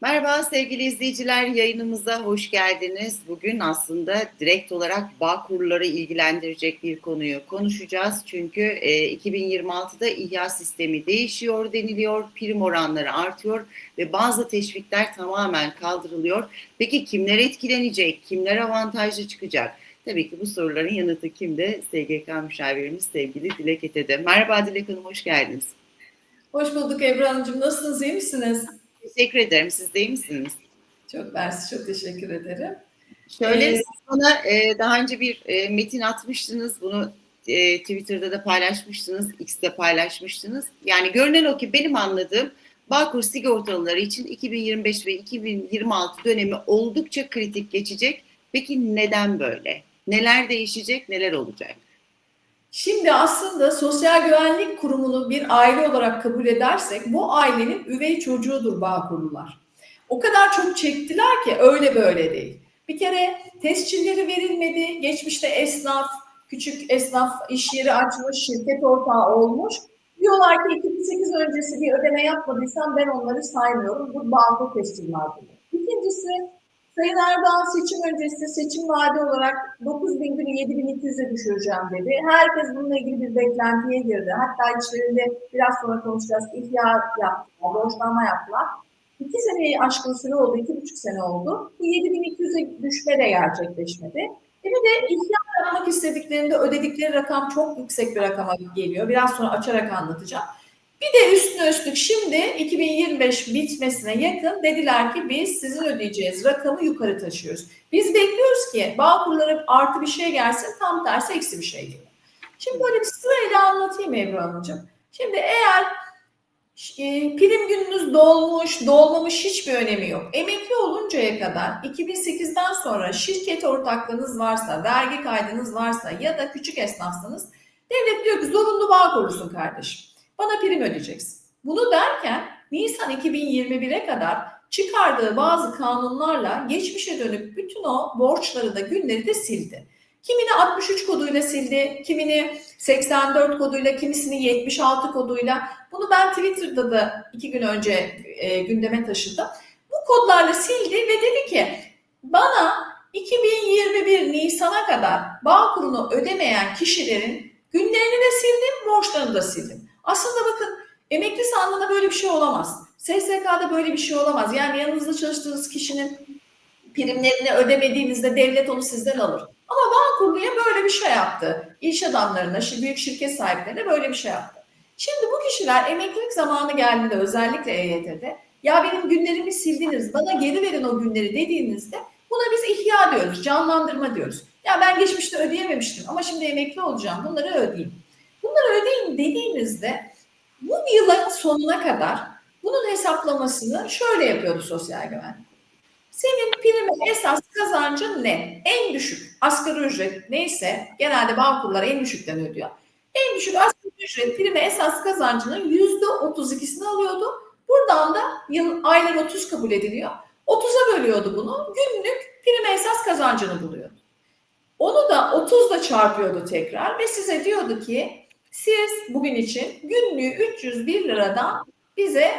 Merhaba sevgili izleyiciler, yayınımıza hoş geldiniz. Bugün aslında direkt olarak bağ kurları ilgilendirecek bir konuyu konuşacağız. Çünkü e, 2026'da ihya sistemi değişiyor deniliyor, prim oranları artıyor ve bazı teşvikler tamamen kaldırılıyor. Peki kimler etkilenecek, kimler avantajlı çıkacak? Tabii ki bu soruların yanıtı kimde? SGK müşavirimiz sevgili Dilek Ete'de. Merhaba Dilek Hanım, hoş geldiniz. Hoş bulduk Ebru Hanımcığım. Nasılsınız, iyi misiniz? Teşekkür ederim. Siz de iyi misiniz? Çok mersi, çok teşekkür ederim. Şöyle Ee, bana e, daha önce bir e, metin atmıştınız. Bunu e, Twitter'da da paylaşmıştınız. X'te paylaşmıştınız. Yani görünen o ki benim anladığım Bağkur sigortalıları için 2025 ve 2026 dönemi oldukça kritik geçecek. Peki neden böyle? Neler değişecek, neler olacak? Şimdi aslında Sosyal Güvenlik Kurumu'nu bir aile olarak kabul edersek bu ailenin üvey çocuğudur Bağkurlular. O kadar çok çektiler ki öyle böyle değil. Bir kere tescilleri verilmedi. Geçmişte esnaf, küçük esnaf iş yeri açmış, şirket ortağı olmuş. Diyorlar ki 2008 öncesi bir ödeme yapmadıysam ben onları saymıyorum. Bu bağlı tescil vardır. İkincisi Sayın Erdoğan seçim öncesi seçim vaadi olarak 9 bin günü 7200'e düşüreceğim dedi. Herkes bununla ilgili bir beklentiye girdi. Hatta içlerinde biraz sonra konuşacağız. İhya yaptılar, borçlanma yaptılar. İki seneyi aşkın süre oldu, iki buçuk sene oldu. Bu 7200'e düşme de gerçekleşmedi. E bir de ihya yapmak istediklerinde ödedikleri rakam çok yüksek bir rakama geliyor. Biraz sonra açarak anlatacağım. Bir de üstüne üstlük şimdi 2025 bitmesine yakın dediler ki biz sizin ödeyeceğiniz rakamı yukarı taşıyoruz. Biz bekliyoruz ki bağ kurları artı bir şey gelsin tam tersi eksi bir şey geliyor. Şimdi böyle bir sırayla anlatayım Ebru Hanımcığım. Şimdi eğer e, prim gününüz dolmuş, dolmamış hiçbir önemi yok. Emekli oluncaya kadar 2008'den sonra şirket ortaklığınız varsa, vergi kaydınız varsa ya da küçük esnafsanız devlet diyor ki zorunlu bağ kurusun kardeşim. Bana prim ödeyeceksin. Bunu derken Nisan 2021'e kadar çıkardığı bazı kanunlarla geçmişe dönüp bütün o borçları da günleri de sildi. Kimini 63 koduyla sildi, kimini 84 koduyla, kimisini 76 koduyla. Bunu ben Twitter'da da iki gün önce e, gündeme taşıdım. Bu kodlarla sildi ve dedi ki bana 2021 Nisan'a kadar bağ kurunu ödemeyen kişilerin günlerini de sildim, borçlarını da sildim. Aslında bakın emekli sandığında böyle bir şey olamaz. SSK'da böyle bir şey olamaz. Yani yanınızda çalıştığınız kişinin primlerini ödemediğinizde devlet onu sizden alır. Ama Bağkurlu'ya böyle bir şey yaptı. İş adamlarına, büyük şirket sahiplerine böyle bir şey yaptı. Şimdi bu kişiler emeklilik zamanı geldiğinde özellikle EYT'de ya benim günlerimi sildiniz, bana geri verin o günleri dediğinizde buna biz ihya diyoruz, canlandırma diyoruz. Ya ben geçmişte ödeyememiştim ama şimdi emekli olacağım, bunları ödeyeyim. Bunları ödeyin dediğinizde bu yılın sonuna kadar bunun hesaplamasını şöyle yapıyordu sosyal güvenlik. Senin primi esas kazancın ne? En düşük asgari ücret neyse genelde bankurlar en düşükten ödüyor. En düşük asgari ücret primi esas kazancının yüzde otuz ikisini alıyordu. Buradan da yıl, aylar 30 kabul ediliyor. 30'a bölüyordu bunu. Günlük primi esas kazancını buluyordu. Onu da 30'da çarpıyordu tekrar ve size diyordu ki siz bugün için günlüğü 301 liradan bize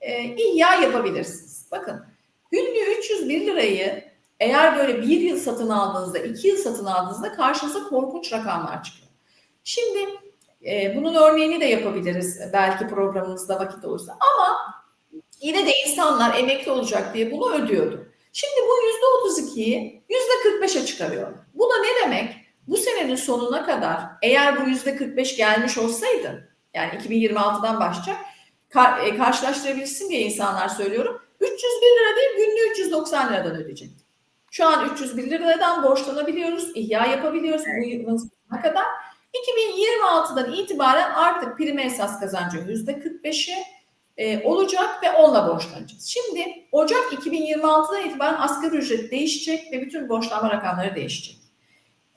e, ihya yapabilirsiniz. Bakın günlüğü 301 lirayı eğer böyle bir yıl satın aldığınızda, iki yıl satın aldığınızda karşınıza korkunç rakamlar çıkıyor. Şimdi e, bunun örneğini de yapabiliriz belki programımızda vakit olursa ama yine de insanlar emekli olacak diye bunu ödüyordu. Şimdi bu yüzde 32'yi yüzde 45'e çıkarıyor. Bu da ne demek? Bu senenin sonuna kadar eğer bu yüzde 45 gelmiş olsaydı yani 2026'dan başlayacak kar, e, karşılaştırabilsin diye insanlar söylüyorum. 301 lira değil günlüğü 390 liradan ödeyecek. Şu an 301 liradan borçlanabiliyoruz, ihya yapabiliyoruz bu yılın sonuna kadar. 2026'dan itibaren artık prime esas kazancı %45'i e, olacak ve onunla borçlanacağız. Şimdi Ocak 2026'dan itibaren asgari ücret değişecek ve bütün borçlanma rakamları değişecek.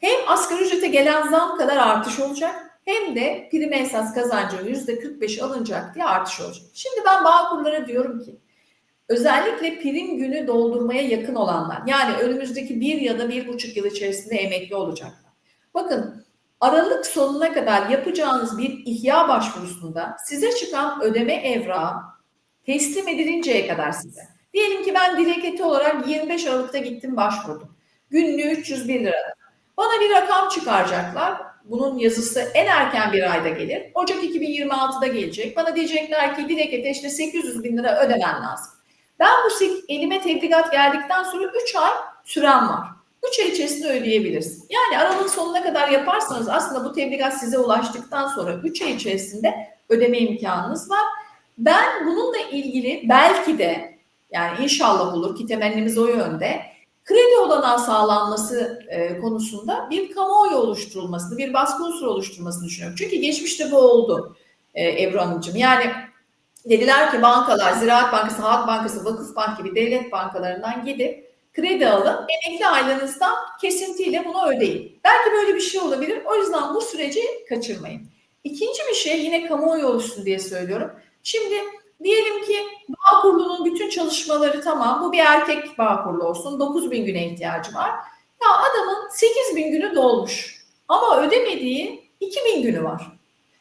Hem asgari ücrete gelen zam kadar artış olacak hem de prime esas kazancı %45 alınacak diye artış olacak. Şimdi ben Bağkurlara diyorum ki özellikle prim günü doldurmaya yakın olanlar yani önümüzdeki bir ya da bir buçuk yıl içerisinde emekli olacaklar. Bakın Aralık sonuna kadar yapacağınız bir ihya başvurusunda size çıkan ödeme evrağı teslim edilinceye kadar size Diyelim ki ben dileketi olarak 25 Aralık'ta gittim başvurdum. Günlüğü 301 lira. Bana bir rakam çıkaracaklar. Bunun yazısı en erken bir ayda gelir. Ocak 2026'da gelecek. Bana diyecekler ki dilekete işte 800 bin lira ödemen lazım. Ben bu elime tebligat geldikten sonra 3 ay süren var. 3 ay içerisinde ödeyebilirsin. Yani aralığın sonuna kadar yaparsanız aslında bu tebligat size ulaştıktan sonra 3 ay içerisinde ödeme imkanınız var. Ben bununla ilgili belki de yani inşallah olur ki temennimiz o yönde kredi olanağı sağlanması e, konusunda bir kamuoyu oluşturulmasını, bir baskı unsuru oluşturulmasını düşünüyorum. Çünkü geçmişte bu oldu e, Ebru Hanımcığım. Yani dediler ki bankalar, Ziraat Bankası, Halk Bankası, Vakıf Bank gibi devlet bankalarından gidip kredi alın, emekli ailenizden kesintiyle bunu ödeyin. Belki böyle bir şey olabilir. O yüzden bu süreci kaçırmayın. İkinci bir şey yine kamuoyu oluşsun diye söylüyorum. Şimdi diyelim ki bağ kurulunun bütün çalışmaları tamam. Bu bir erkek bağ kurulu olsun. 9 bin güne ihtiyacı var. Ya adamın 8 bin günü dolmuş. Ama ödemediği 2 bin günü var.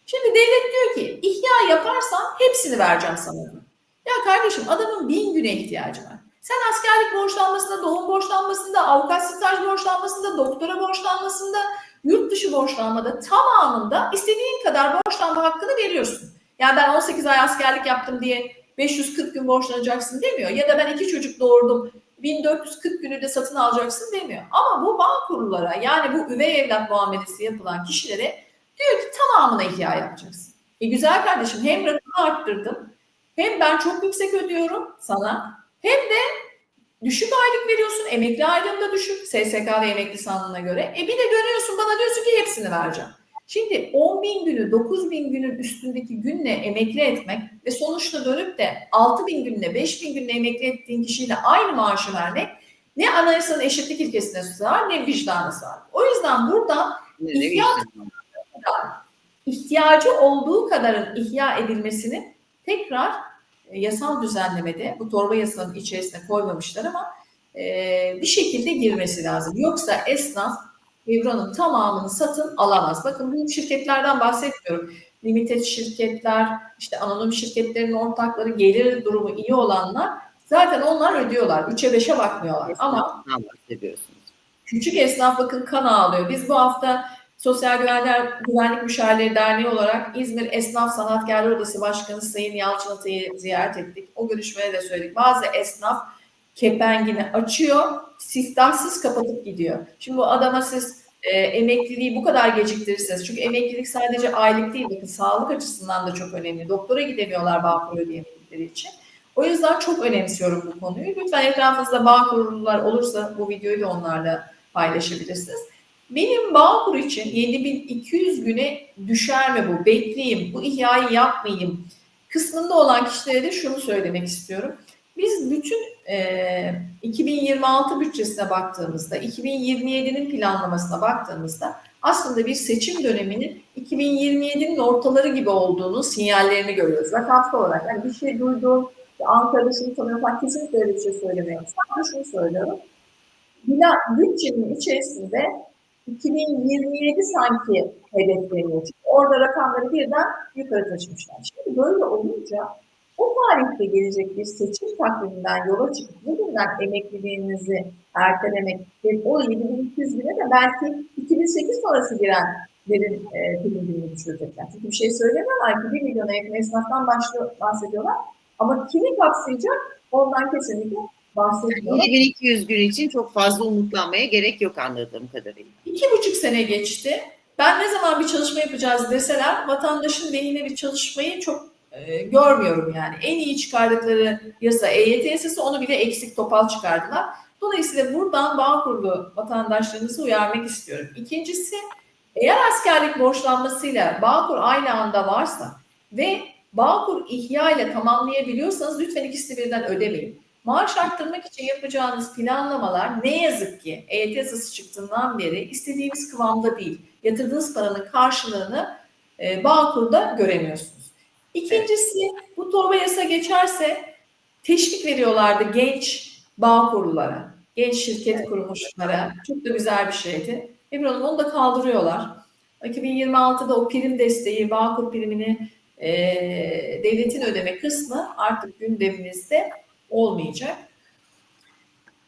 Şimdi devlet diyor ki ihya yaparsan hepsini vereceğim sana. Ya kardeşim adamın bin güne ihtiyacı var. Sen askerlik borçlanmasında, doğum borçlanmasında, avukat staj borçlanmasında, doktora borçlanmasında, yurt dışı borçlanmada tamamında istediğin kadar borçlanma hakkını veriyorsun. Yani ben 18 ay askerlik yaptım diye 540 gün borçlanacaksın demiyor. Ya da ben iki çocuk doğurdum 1440 günü de satın alacaksın demiyor. Ama bu bağ kurullara yani bu üvey evlat muamelesi yapılan kişilere diyor ki tamamına ihya yapacaksın. E güzel kardeşim hem rakamı arttırdım hem ben çok yüksek ödüyorum sana hem de düşük aylık veriyorsun. Emekli aylığım da düşük. SSK ve emekli sandığına göre. E bir de dönüyorsun bana diyorsun ki hepsini vereceğim. Şimdi 10 bin günü 9 bin günün üstündeki günle emekli etmek ve sonuçta dönüp de 6 bin günle 5 bin günle emekli ettiğin kişiyle aynı maaşı vermek ne anayasanın eşitlik ilkesine sığar ne vicdana sığar. O yüzden burada ihtiyaç, ihtiyacı olduğu kadarın ihya edilmesini tekrar yasal düzenlemede bu torba yasanın içerisine koymamışlar ama e, bir şekilde girmesi lazım. Yoksa esnaf Evran'ın tamamını satın alamaz. Bakın büyük şirketlerden bahsetmiyorum. Limited şirketler, işte anonim şirketlerin ortakları, gelir durumu iyi olanlar zaten onlar ödüyorlar. 3'e 5'e bakmıyorlar. Ama küçük esnaf bakın kan ağlıyor. Biz bu hafta Sosyal Güvenler, Güvenlik Müşavirleri Derneği olarak İzmir Esnaf Sanatkarlar Odası Başkanı Sayın Yalçın Atay'ı ziyaret ettik. O görüşmede de söyledik. Bazı esnaf kepengini açıyor, siftahsız kapatıp gidiyor. Şimdi bu adama siz e, emekliliği bu kadar geciktirirseniz, çünkü emeklilik sadece aylık değil, bakın sağlık açısından da çok önemli. Doktora gidemiyorlar bağ ödeyemedikleri için. O yüzden çok önemsiyorum bu konuyu. Lütfen etrafınızda bağ kurulular olursa bu videoyu da onlarla paylaşabilirsiniz. Benim Bağkur için 7200 güne düşer mi bu? Bekleyeyim, bu ihyayı yapmayayım kısmında olan kişilere de şunu söylemek istiyorum. Biz bütün e, 2026 bütçesine baktığımızda, 2027'nin planlamasına baktığımızda aslında bir seçim döneminin 2027'nin ortaları gibi olduğunu sinyallerini görüyoruz. Rakamsal olarak yani bir şey duydum, Ankara'da şunu tanıyorum, kesinlikle bir şey söylemiyorum. Sadece şunu söylüyorum. Bütçenin içerisinde 2027 sanki hedefleniyor. Çünkü orada rakamları birden yukarı taşımışlar. Şimdi böyle olunca o tarihte gelecek bir seçim takviminden yola çıkıp bugünden emekliliğinizi ertelemek ve o 7200 güne de belki 2008 sonrası girenlerin e, bilimini düşürecekler. Çünkü bir şey söylemiyorlar ki 1 milyona yakın esnaftan bahsediyorlar. Ama kimi kapsayacak ondan kesinlikle bahsediyor. 7200 gün için çok fazla umutlanmaya gerek yok anladığım kadarıyla. İki buçuk sene geçti. Ben ne zaman bir çalışma yapacağız deseler vatandaşın lehine bir çalışmayı çok e, görmüyorum yani. En iyi çıkardıkları yasa EYT yasası onu bile eksik topal çıkardılar. Dolayısıyla buradan bağ kurulu vatandaşlarımızı uyarmak istiyorum. İkincisi eğer askerlik borçlanmasıyla Bağkur aynı anda varsa ve Bağkur ihya ile tamamlayabiliyorsanız lütfen ikisini birden ödemeyin. Maaş arttırmak için yapacağınız planlamalar ne yazık ki EYT yasası çıktığından beri istediğimiz kıvamda değil. Yatırdığınız paranın karşılığını e, Bağkur'da göremiyorsunuz. İkincisi bu torba yasa geçerse teşvik veriyorlardı genç Bağkurlulara, genç şirket kurmuşlara. Çok da güzel bir şeydi. Ebru Hanım onu da kaldırıyorlar. 2026'da o prim desteği, Bağkur primini e, devletin ödeme kısmı artık gündemimizde olmayacak.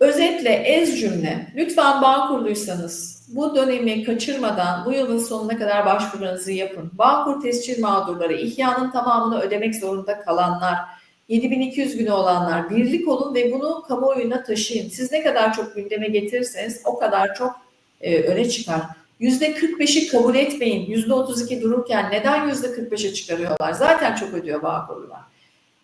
Özetle ez cümle, lütfen Bağkurluysanız bu dönemi kaçırmadan bu yılın sonuna kadar başvurularınızı yapın. Bağkur tescil mağdurları, ihyanın tamamını ödemek zorunda kalanlar, 7200 günü olanlar birlik olun ve bunu kamuoyuna taşıyın. Siz ne kadar çok gündeme getirirseniz o kadar çok e, öne çıkar. %45'i kabul etmeyin. %32 dururken neden %45'e çıkarıyorlar? Zaten çok ödüyor Bağkurlular.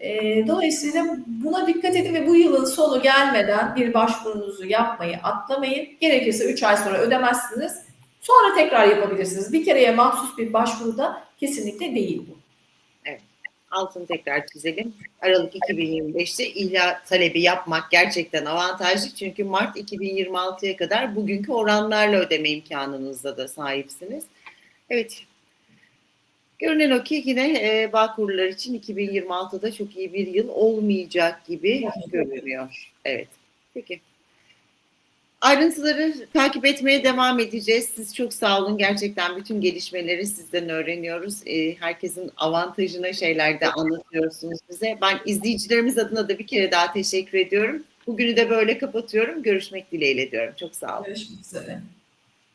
E, dolayısıyla buna dikkat edin ve bu yılın sonu gelmeden bir başvurunuzu yapmayı atlamayın. Gerekirse 3 ay sonra ödemezsiniz. Sonra tekrar yapabilirsiniz. Bir kereye mahsus bir başvuruda kesinlikle değil bu. Altını tekrar çizelim. Aralık 2025'te ihla talebi yapmak gerçekten avantajlı. Çünkü Mart 2026'ya kadar bugünkü oranlarla ödeme imkanınızda da sahipsiniz. Evet. Görünen o ki yine e, Bağkurlular için 2026'da çok iyi bir yıl olmayacak gibi görünüyor. Evet. Peki. Ayrıntıları takip etmeye devam edeceğiz. Siz çok sağ olun. Gerçekten bütün gelişmeleri sizden öğreniyoruz. Ee, herkesin avantajına şeyler de anlatıyorsunuz bize. Ben izleyicilerimiz adına da bir kere daha teşekkür ediyorum. Bugünü de böyle kapatıyorum. Görüşmek dileğiyle diyorum. Çok sağ olun. Görüşmek üzere.